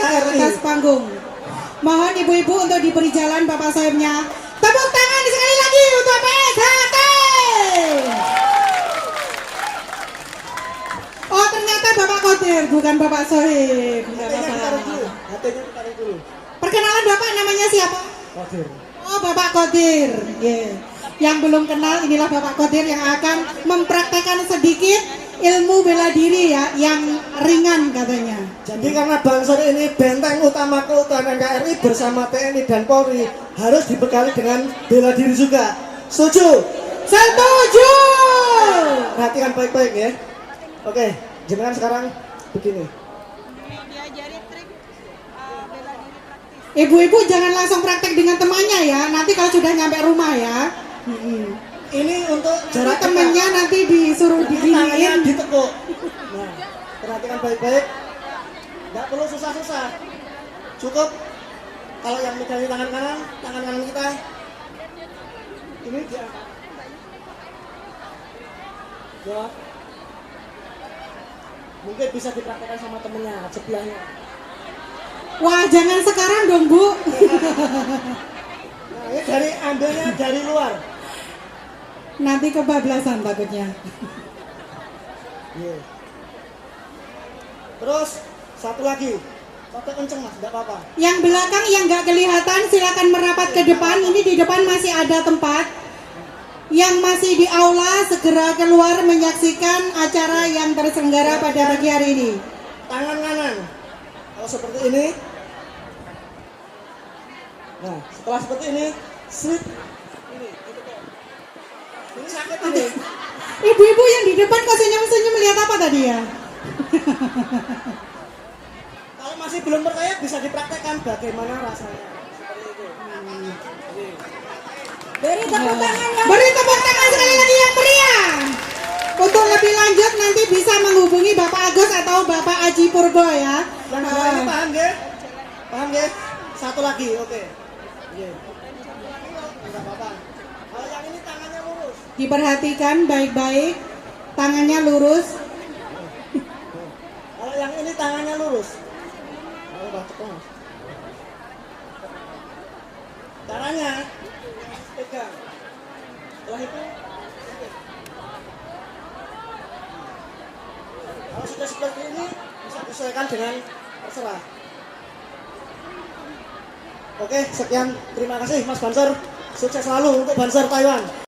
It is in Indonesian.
naik ke atas panggung. Mohon ibu-ibu untuk diberi jalan Bapak Soebnya. Tepuk tangan sekali lagi untuk PSHT. Oh ternyata Bapak Kodir bukan Bapak dulu. Perkenalan Bapak namanya siapa? Kodir. Oh Bapak Kodir. Yeah. Yang belum kenal inilah Bapak Kodir yang akan mempraktekkan sedikit ilmu bela diri ya yang ringan katanya. Jadi karena Bangsor ini benteng utama keutuhan NKRI bersama TNI dan Polri harus dibekali dengan bela diri juga. Setuju? Setuju. Perhatikan baik-baik ya. Oke, jenengan sekarang begini. Ibu-ibu jangan langsung praktek dengan temannya ya. Nanti kalau sudah nyampe rumah ya. Ini untuk jarak temennya nanti disuruh diginiin. ditekuk. Nah, perhatikan baik-baik. Nggak perlu susah-susah. Cukup kalau yang megang tangan kanan, tangan kanan kita ini diangkat. Ya. Mungkin bisa dipraktekkan sama temennya sebelahnya. Wah jangan sekarang dong bu. Nah, ini dari ambilnya dari luar. Nanti kebablasan takutnya. Iya. Terus satu lagi. Satu kenceng mas, tidak apa-apa. Yang belakang yang nggak kelihatan silakan merapat ke depan. Ini di depan masih ada tempat. Yang masih di aula segera keluar menyaksikan acara yang terselenggara pada pagi hari ini. Tangan kanan. Kalau seperti ini. Nah, setelah seperti ini, slip. Ini, gitu kok. Ini sakit ini. Ibu-ibu yang di depan kok senyum-senyum melihat apa tadi ya? Kalau masih belum percaya bisa dipraktekkan bagaimana rasanya. Ini. Beri tepuk tangan yang Beri tepuk tangan sekali lagi yang meriah. Untuk lebih lanjut nanti bisa menghubungi Bapak Agus atau Bapak Aji Purbo ya. Yang dua ini Ah. paham ya? Paham ya? Satu lagi, oke. Iya. Enggak apa-apa. Kalau yang ini tangannya lurus. Diperhatikan baik-baik, tangannya lurus. Kalau yang ini tangannya lurus. Mas. Caranya. Setelah itu. Kalau sudah seperti ini bisa disesuaikan dengan terserah. Oke, sekian. Terima kasih Mas Banser. Sukses selalu untuk Banser Taiwan.